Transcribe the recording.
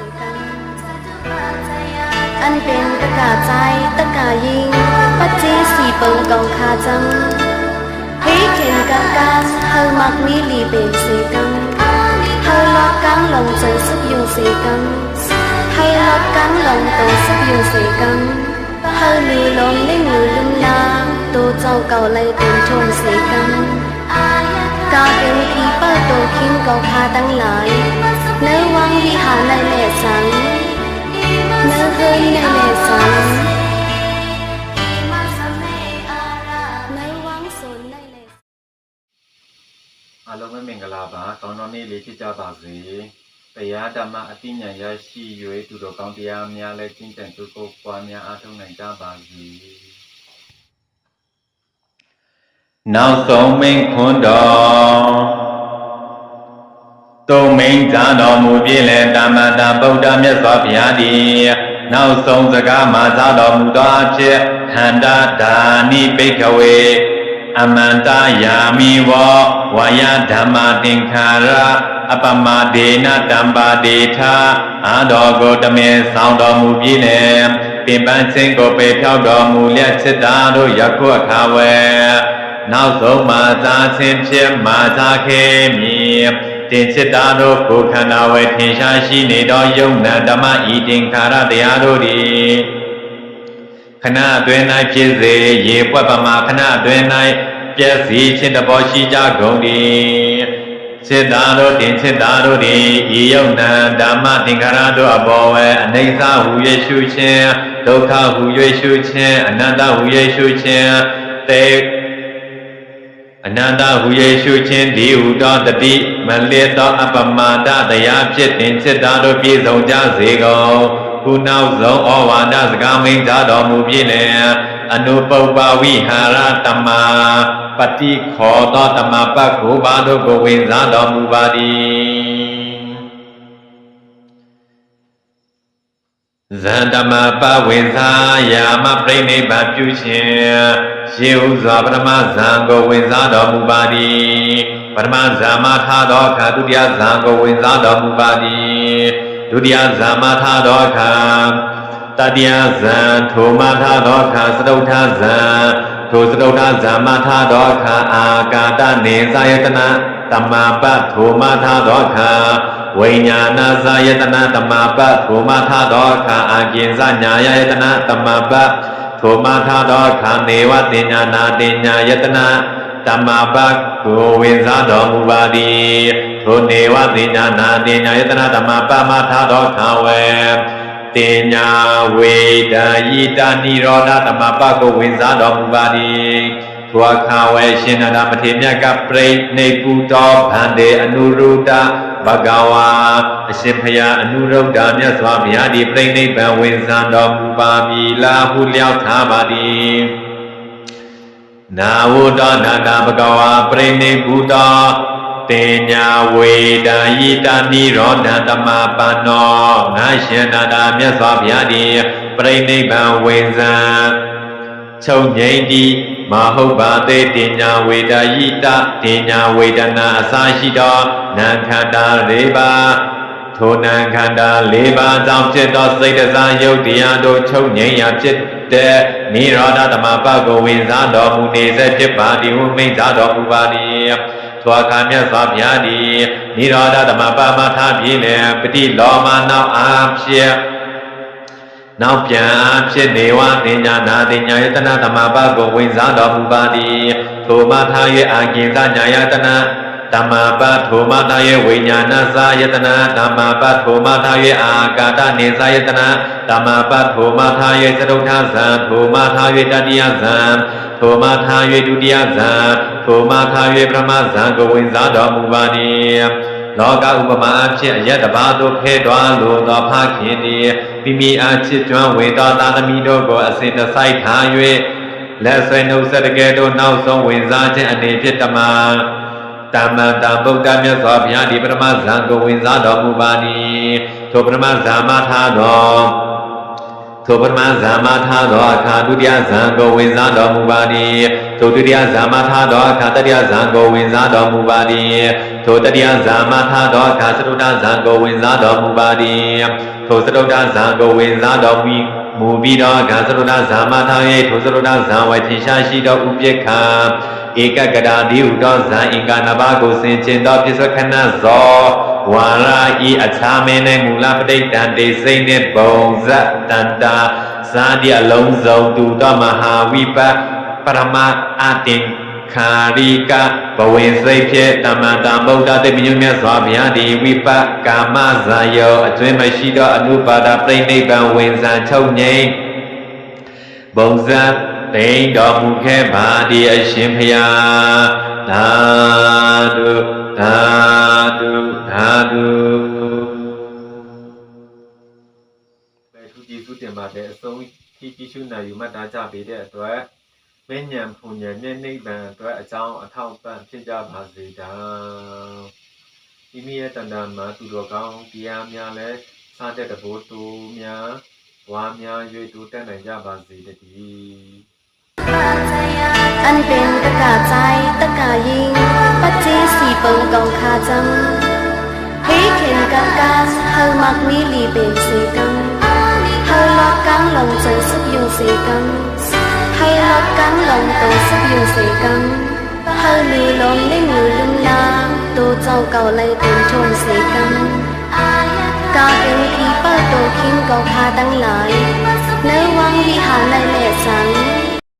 สีกันอันเป็นตะกาใจตะกายิงปัจเจสีเปิงกองคาจังเฮ้เข็นกังกังเฮามักมีลีเป็นสีกังเฮาลอกกังลงจนสุกยุงสีกังเฮาลอกกังลงตัวสุกยุงสีกังเฮาลีลงได้งูลุมลาตัวเจ้าเก่าเลยเป็นชนสีกัง အားလုံးပဲမင်္ဂလာပါကောင်းတော်နေ့လေးဖြစ်ကြပါစေတရားဓမ္မအသိဉာဏ်ရရှိ၍သူတော်ကောင်းတရားများလည်းကျင့်ကြံကြိုးကိုပွားများအားထုတ်နိုင်ကြပါစေနောက်ဆုံးမင်းခွန်းတော်သုံးမိန်ဇာတော်မူပြည့်လေတမ္မတာဗုဒ္ဓမြတ်စွာဘုရားသည်နောက်ဆုံးစကားမှာဇာတော်မူသောအဖြစ်ဟန္တာဒါနိဘိကဝေ အမန္တယာမိဝဝါယဓမ္မသင်္ခါရအပမဒေနတံပါဒေထာအာတော်ကိုတမင်ဆောင်တော်မူပြီးလေပင်ပန်းချင်းကိုပေဖြောက်တော်မူလျက်စိတ္တာတို့ယခုအခါဝဲနောက်ဆုံးမှာသာချင်းဖြစ်မာသာခေမြည်တင်စိတ္တာတို့ကိုခန္ဓာဝဲထင်ရှားရှိနေသောယုံနာဓမ္မဤတင်္ခါရတရားတို့သည် ခဏအတွင်း၌ဖြစ်စေရေပွက်ပမာခဏအတွင်း၌ပြည့်စည်ခြင်းတဘောရှိကြကုန်သည်စေတာတို့တင်စေတာတို့သည်ဤယုံနံဓမ္မသင်္ခါရတို့အပေါ်ဝဲအနေစာဟူ၍ရှုခြင်းဒုက္ခဟူ၍ရှုခြင်းအနတ္တဟူ၍ရှုခြင်းတေအနန္တဟူ၍ရှုခြင်းဒီဟုသောတတိမလျက်သောအပမာဒတရားဖြစ်တင်စေတာတို့ပြည့်စုံကြစေကုန် ခုနောက်ဆုံးဩဝါဒစကားမိန့်ကြတော်မူပြည့်လေအနုပုပ္ပဝိဟာရတမပတိခောသောတမပတ်ကိုပါတို့ကိုဝင်စားတော်မူပါသည်ဇန္တမပဝင်စားယာမပြိဋိဘပြုခြင်းရှေးဥစွာပရမဇံကိုဝင်စားတော်မူပါသည်ပရမဇာမထာသောအခါဒုတိယဇံကိုဝင်စားတော်မူပါသည် ဒုတိယဇာမထာသောအခါတတိယဇံထိုမထာသောအခါသတုထဇံထိုသတုထဇာမထာသောအခါအာကာတနေဇာယတနာတမ္မာပထိုမထာသောအခါဝိညာဏဇာယတနာတမ္မာပထိုမထာသောအခါအာကိဉ္စညာယတနာတမ္မာပထိုမထာသောအခါနေဝတင်ညာနာတင်ညာယတနာ တမ္မာပကိုဝင်စားတော်မူပါသည်ထိုနေဝတင်ညာနာတင်ညာယတနာတမ္မာပမထာသောအခါဝေတင်ညာဝေဒာယိတာနိရောဓတမပကိုဝင်စားတော်မူပါသည်ဘွာခါဝဲရှင်နန္ဒမထေမြတ်ကပြိနေကုတောဗန္တေအနုရုဒ္ဓဘဂဝါအရှင်ဖယားအနုရုဒ္ဓမြတ်စွာဘုရားဒီပြိနိဗ္ဗာန်ဝင်စားတော်မူပါမည်လားဟုလျောက်ထားပါသည် နာဝတ္တနာတာဘဂဝါပြိနေကုတောတင်ညာဝေဒာယိတာနိရောဓတမပန္နောငါရှင်နာတာမြတ်စွာဘုရားဒီပြိနိဗ္ဗာန်ဝင်စားချုပ်ငြိမ့်တိမဟုတ်ပါသေးတင်ညာဝေဒာယိတတင်ညာဝေဒနာအစာရှိသောနာခန္ဓာ၄ပါး ထိုနာခန္ဓာ၄ပါးကြောင့်ဖြစ်သောစိတ်တစားယုတ်တရားတို့ချုပ်ငြိမ်းရာဖြစ်တဲ့နိရောဓဓမ္မပကိုဝင်စားတော်မူနေစေဖြစ်ပါသည်ဟုမိန့်ကြားတော်မူပါသည်သောအခါမြတ်စွာဘုရားသည်နိရောဓဓမ္မပမထားပြီးလေပฏิလောမနောက်အားဖြင့်နောက်ပြန်အားဖြင့်နေဝတင်ညာနာတင်ညာယတနာဓမ္မပကိုဝင်စားတော်မူပါသည်ထိုမထား၍အာကိသညာယတနာ ဓမ္မပထိုမထာယေဝိညာဏသာယတနာဓမ္မပထိုမထာယေအာကာတနေသာယတနာဓမ္မပထိုမထာယေသတုထဇံထိုမထာယေတတိယဇံထိုမထာယေဒုတိယဇံထိုမထာယေပရမဇံကိုဝင်စားတော်မူပါသည်လောကဥပမာအဖြစ်အယက်တပါတို့ဖဲတော်လိုသောဖခင်သည်မိမိအားချစ်ကျွမ်းဝေသောသာသမီတို့ကိုအစဉ်တစိုက်ထား၍လက်ဆွဲနှုတ်ဆက်တကယ်တို့နောက်ဆုံးဝင်စားခြင်းအနေဖြင့်တမန် တမန်တဗုဒ္ဓမြတ်စွာဘုရားဒီပရမဇံကိုဝင်စားတော်မူပါသည်ထိုပရမဇာမထာတော်ထိုပထမဇာမထားသောအခါဒုတိယဇံကိုဝင်စားတော်မူပါသည်ထိုဒုတိယဇာမထားသောအခါတတိယဇံကိုဝင်စားတော်မူပါသည်ထိုတတိယဇာမထားသောအခါသတုတ္တဇံကိုဝင်စားတော်မူပါသည်ထိုသတုတ္တဇံကိုဝင်စားတော်မူ မူပြီးတော့အခါသတုတ္တဇာမထား၍ထိုသတုတ္တဇံဝေထင်ရှားရှိသောဥပိ္ပခာဧကကရာဒီဟုသောဇံအင်္ဂါနဘာကိုဆင်ခြင်သောပစ္စခဏဇောဝါရာဤအခြားမင်းနဲ့မူလပဋိတံတေစိတ်နှင့်ပုံဇတ်တန္တာဇာတိအလုံးစုံတူသောမဟာဝိပတ်ပရမအတင် ခာရိကဘဝင်စိတ်ဖြင့်တမန်တမုဒ္ဒတိပညုမြတ်စွာဘုရားဒီဝိပတ်ကာမဇာယောအကျွင်းမရှိသောအနုပါဒပြိဋိဘံဝင်ဇံချုပ်ငိမ့်ဘုံဇတ်တိန်တော်မူခဲ့ပါသည်အရှင်ဖျားသာဓုသာဓုသာဓုပဲထူးကြည်စုတင်ပါတယ်အဆုံးထိကြည့်ရှုနိုင်ယူမှတ်သားကြပေးတဲ့အတွက် မဉ္ဇဉ်ဖုန်ဉဏ်နဲ့နိဗ္ဗာန်အတွက်အကြောင်းအထောက်ပံ့ဖြစ်ကြပါစေတံမိမိရဲ့တဏ္ဍာမှာသူတော်ကောင်းတရားများလဲစားတဲ့တဘိုးတူများဝါများ၍တူတက်နိုင်ကြပါစေတည်း อันเป็นตะกาใจตะกายิง ปัจเจสีเปิงกองคาจังเฮเข็นกังกังเฮามักมีลีเป็นสีกังเฮาลอกกังลงจนสุกยุงสีกัง เฮาลอกกังลงตัวสุกยุงสีกังเฮาลือลมได้มือลุมลาตัวเจ้าเก่